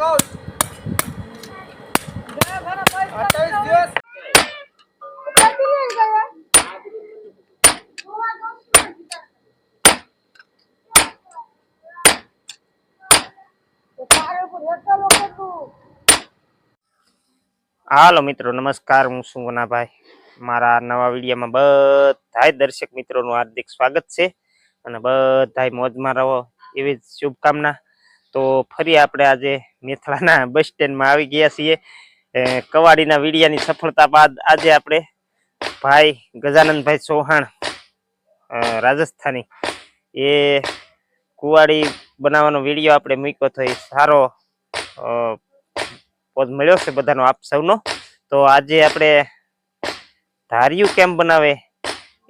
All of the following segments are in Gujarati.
તું હાલો મિત્રો, નમસ્કાર. હું છું ગુનાભાઈ મારા નવા વિડીયોમાં બધાય દર્શક મિત્રોનું હાર્દિક સ્વાગત છે. અને બધાય મોજમાં રહો. એવી જ શુભકામના. તો ફરી આપણે આજે મેથળાના બસ સ્ટેન્ડમાં આવી ગયા છીએ. કવાડીના વીડિયાની સફળતા બાદ આજે આપણે ભાઈ ગજાનંદભાઈ ચૌહાણ રાજસ્થાની. એ કુવાડી બનાવવાનો વીડિયો આપણે મૂક્યો તો એ સારો પોઝ મળ્યો છે બધાનો આપ સૌનો. તો આજે આપણે ધાર્યું કેમ બનાવે?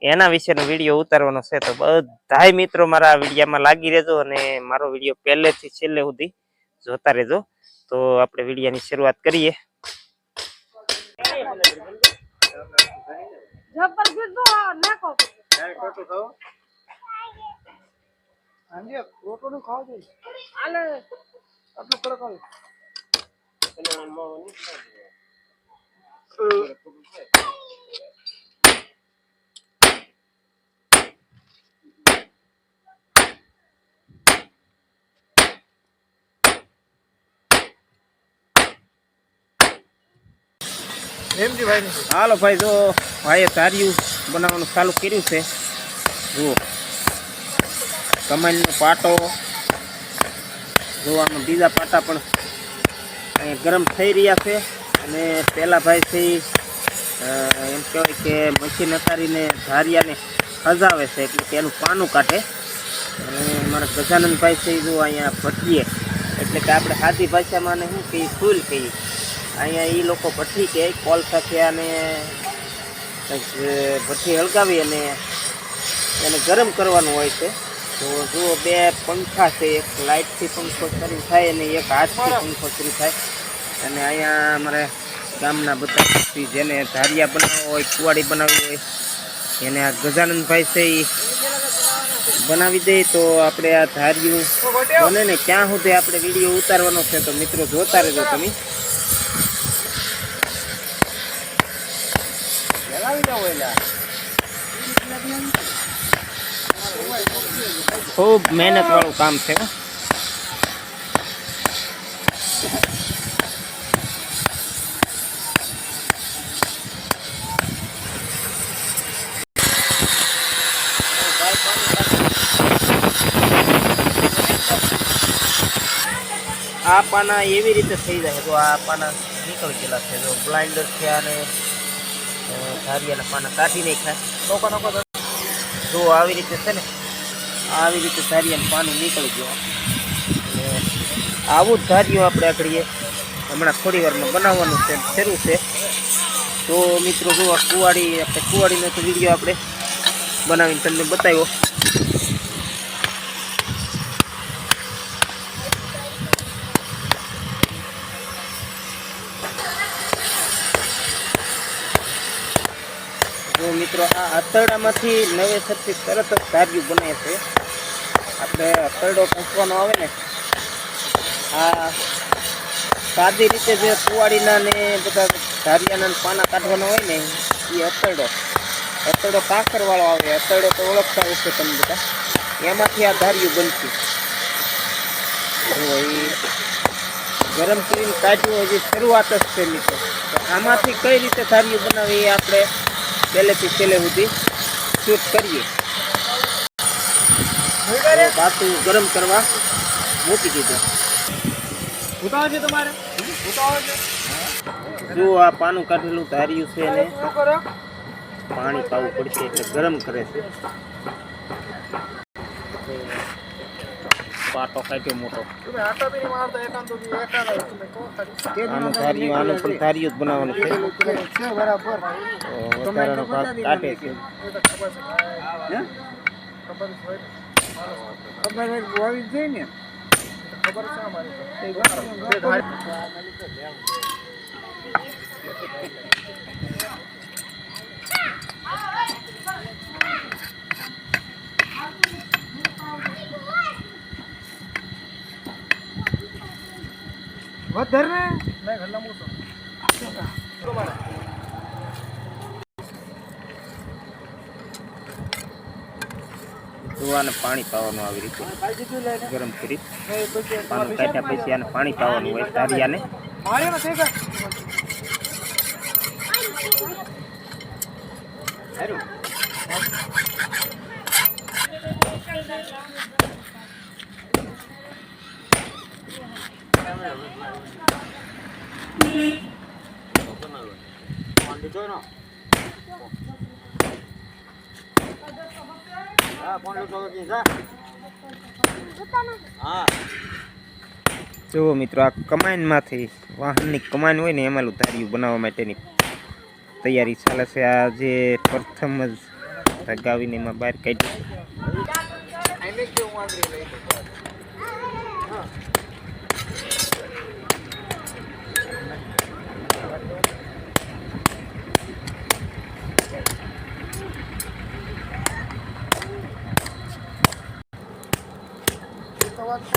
એના વિશેનો વીડિયો ઉતારવાનો છે તો બધાય મિત્રો મારા વિડીયામાં લાગી રહેજો અને મારો વીડિયો પહેલેથી છેલ્લે સુધી જોતા રહેજો. તો આપણે વિડીયાની શરૂઆત કરીએ. જબર હાલે ભાઈ, જો ભાઈએ ધાર્યું બનાવવાનું ચાલુ કર્યું છે. જુઓ. કમાલનો પાટો. જોવામાં બીજા પાટા પણ અહીંયા ગરમ થઈ રહ્યા છે. અને પહેલાં ભાઈ છે એમ કહેવાય કે મશીન અતારીને ધારિયાને હજાવે છે, એટલે કે એનું પાનું કાઢે. અને મારા ગજાનંદભાઈ છે જો અહીંયા ભટીએ એટલે કે આપણે સાદી ભાષામાં ને શું કહીએ? ફૂલ કહીએ. અહીંયા એ લોકો ભઠ્ઠી કે, કોલ સાથે અને ભઠ્ઠી હળગાવી અને એને ગરમ કરવાનું હોય છે. તો જુઓ, બે પંખા છે, એક લાઇટથી પંખો શરૂ થાય અને એક હાથથી પંખો શરૂ થાય. અને અહીંયા અમારે ગામના બધા જેને ધારિયા બનાવવા હોય કુવાડી બનાવવી હોય, એને આ ગજાનંદભાઈ છે એ બનાવી દે. તો આપણે આ ધાર્યું બને ને, ક્યાં સુધી આપણે વીડિયો ઉતારવાનો છે તો મિત્રો જોતા રહેજો તમે. ખૂબ મહેનત વાળું કામ છે. આ પાના એવી રીતે થઈ જાય તો આ પાના નીકળી ગયેલા છે, જો બ્લાઇન્ડર છે અને ધારી ધારિયાના પાના કાઢી નાખ્યા. જો આવી રીતે છે ને આવી રીતે ધારીએ પાનું નીકળી ગયું. આવું જ ધાર્યું આપણે આગળીએ. હમણાં થોડી વારમાં બનાવવાનું છે, શરૂ છે. તો મિત્રો જો આ કુવાડી, આપણે કુવાડીનો તો વીડિયો આપણે બનાવીને તમને બતાવ્યો. મિત્રો, આ આતરડામાંથી નવેસરથી તરત જ ધાર્યું બને છે. આપણે અતરડો પૂછવાનો આવે ને, આ સાદી રીતે જે કુવાડીના ને બધા ધારિયાના પાના કાઢવાના હોય ને, એ અતરડો. અતરડો કાંકરવાળો આવે, અતરડો તો ઓળખતા હશે તમે બધા. એમાંથી આ ધાર્યું બનતું ગરમ કરીને કાઢ્યું હજી શરૂઆત જ છે મિત્રો. આમાંથી કઈ રીતે ધાર્યું બનાવે એ આપણે, પહેલેથી છેલ્લે સુધી શૂટ કરીએ. પાછું ગરમ કરવા મૂકી દીધું. ઉતાવળ છે તમારે? ઉતાવળ છે. જો આ પાનું કાઢેલું ધાર્યું છે ને પાણી પાવું પડશે એટલે ગરમ કરે છે. પાટો કાઢ્યો મોટો. આનું ધાર્યું આનું પણ ધાર્યું જ બનાવવાનું છે. છે બરાબર. તો વધારાનો ભાગ કાઢે છે. ખબર છે. હે? ખબર હોવી જ જોઈએ ને? ખબર છે વધાર ને ઘરના જોવાને પાણી પાવાનું આવી રીતે ગરમ કરી. પાણી કાઢ્યા પછી આને પાણી પાવાનું હોય તારિયાને જોઈ ને જુઓ મિત્રો આ કમાનમાંથી વાહનની કમાન હોય ને એમાં ધાર્યું બનાવવા માટેની તૈયારી ચાલે છે. આ જે પ્રથમ જ ગાવીને એમાં બહાર કાઢી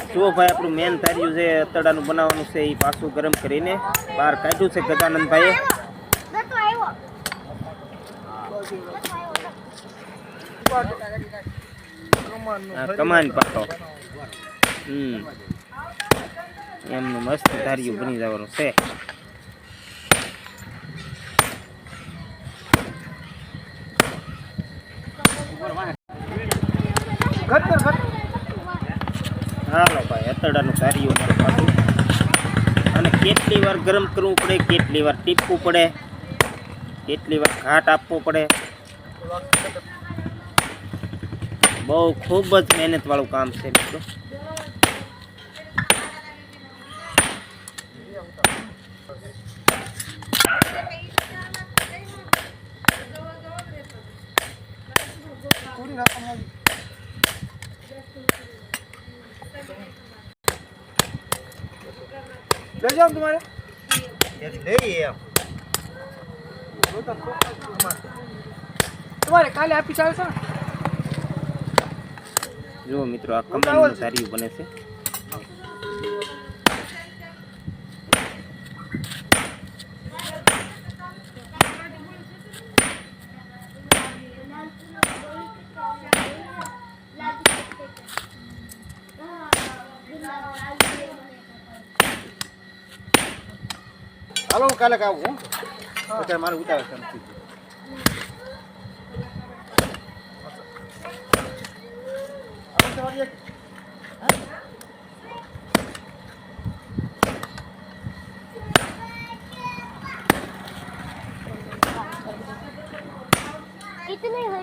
જુઓ ભાઈ આપણું મેન ધાર્યું છે અતડાનું બનાવવાનું છે એ પાછું ગરમ કરીને બહાર કાઢ્યું છે ગજાનંદભાઈએ કમાન પાટો હમ. એમનું મસ્ત ધાર્યું બની જવાનું છે. હાલો ભાઈ અતડાનું ધાર્યું અમારું પાછું અને કેટલી વાર ગરમ કરવું પડે, કેટલી વાર ટીપવું પડે, કેટલી વાર ઘાટ આપવો પડે. બહુ ખૂબ જ મહેનતવાળું કામ છે મિત્રો. પૂરી લઈ જાઓ તમારે. તમારે કાલે આપી ચાલશે જો જુઓ મિત્રો આ કમાનનું સારી બને છે. હાલો હું કાલે આવું હું અત્યારે મારે ઉતાવે છે નથી. હાલો તમારી એક इतने है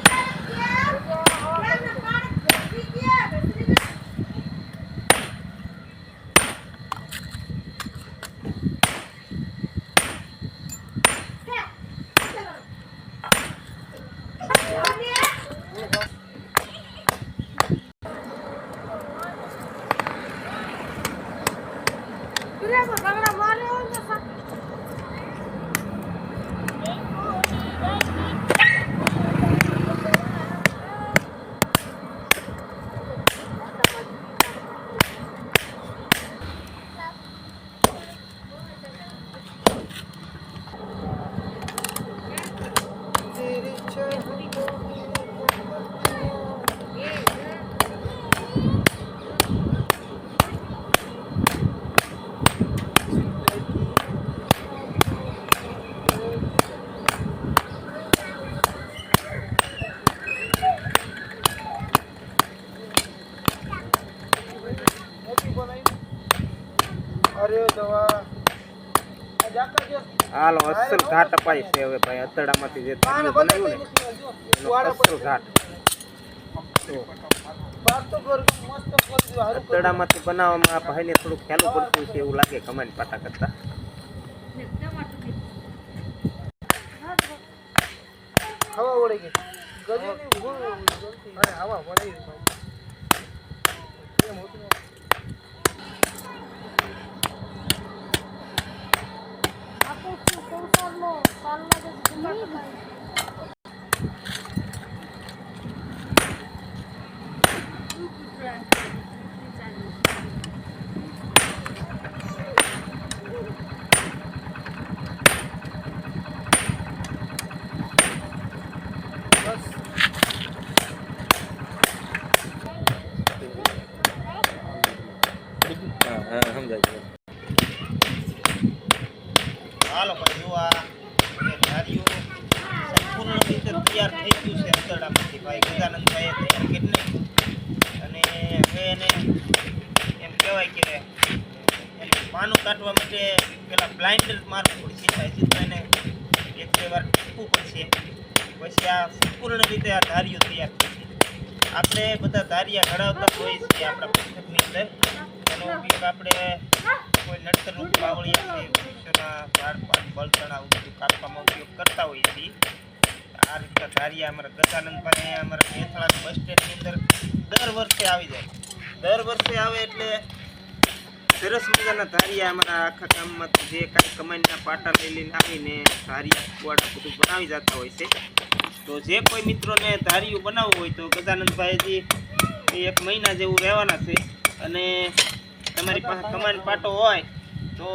હાલો અસલ ઘાટ અપાય છે હવે ભાઈ અથડામાંથી જે બનાવ્યું ને એનો અસલ ઘાટ. અતડામાંથી બનાવવામાં આ ભાઈને થોડું ખ્યાલ પડતું છે એવું લાગે કમાની પાટા કરતા. હવા વળી ગઈ. ગજની હવા વળી Cần câu. ગજાનંદભાઈએ તૈયાર અને હવે એને એમ કહેવાય કે એનું પાનું કાઢવા માટે પેલા બ્લાઇન્ડર મારવું પડશે છે સીધા એને એક બે વાર ટીપવું પડશે પછી આ સંપૂર્ણ રીતે આ ધાર્યું તૈયાર થશે આપણે બધા ધારિયા ઘડાવતા હોઈએ છીએ આપણા પુસ્તકની અંદર એનો ઉપયોગ આપણે કોઈ નડતર રૂપ બાવળિયા છે વૃક્ષોના ઝાડ પાન બળતણ આવું બધું કાપવામાં ઉપયોગ કરતા હોઈએ છીએ આ રીતે ધારિયા અમારા ગજાનંદ પાસે અમારા મેથળા બસ સ્ટેન્ડની અંદર દર વર્ષે આવી જાય. દર વર્ષે આવે એટલે સરસ મજાના ધારિયા અમારા આખા ગામમાંથી જે કાંઈ કમાઈના પાટા લઈ લઈને આવીને ધારિયા, કુવાડા બધું બનાવી જતા હોય છે. તો જે કોઈ મિત્રોને ધારિયું બનાવવું હોય તો ગજાનંદભાઈજી એક મહિના જેવું રહેવાના છે અને તમારી પાસે કમાન પાટો હોય તો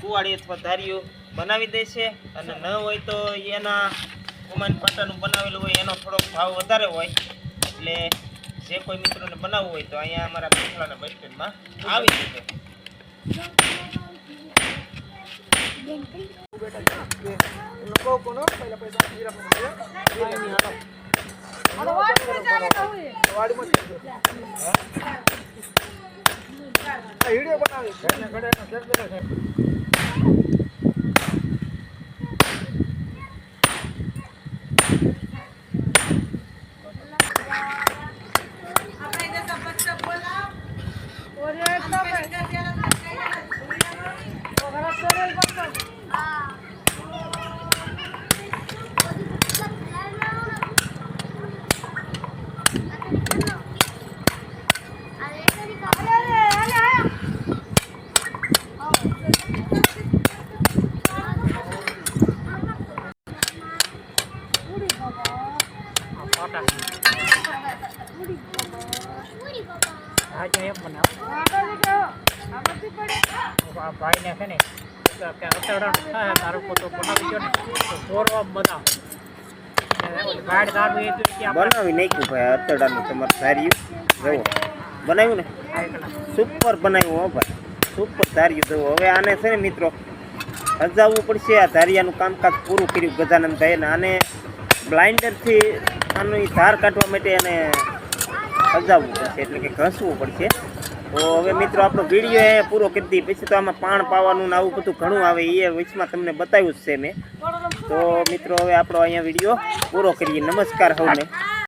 કુવાડી અથવા ધારિયું બનાવી દેશે અને ન હોય તો એના કુમાન પાટાનું બનાવેલું હોય, એનો થોડોક ભાવ વધારે હોય એટલે જે કોઈ મિત્રોને બનાવવું હોય તો અહીંયા અમારા બેસલાના બસ સ્ટેન્ડમાં આવી શકે લોકો કોનો પહેલા પૈસા જીરા પણ. એ નહીં હાલો. બનાવી નાખ્યું ભાઈ અતડાનું તમારે ધાર્યું. જુઓ, બનાવ્યું ને? સુપર બનાવ્યું હો ભાઈ સુપર ધાર્યું. જુઓ, હવે આને છે ને મિત્રો, હજાવવું પડશે. આ ધારિયાનું કામકાજ પૂરું કર્યું ગજાનંદભાઈ ને આને બ્લાઇન્ડરથી આની ધાર કાઢવા માટે એને હજાવવું પડશે, એટલે કે ઘસવું પડશે. તો હવે મિત્રો, આપણો વીડિયો અહીંયા પૂરો કરી દઈએ. પછી તો આમાં પાણ પાવાનું ને આવું બધું ઘણું આવે એ વચમાં તમને બતાવ્યું જ છે મેં. તો મિત્રો, હવે આપણો અહીંયા વીડિયો પૂરો કરીએ. નમસ્કાર સૌને.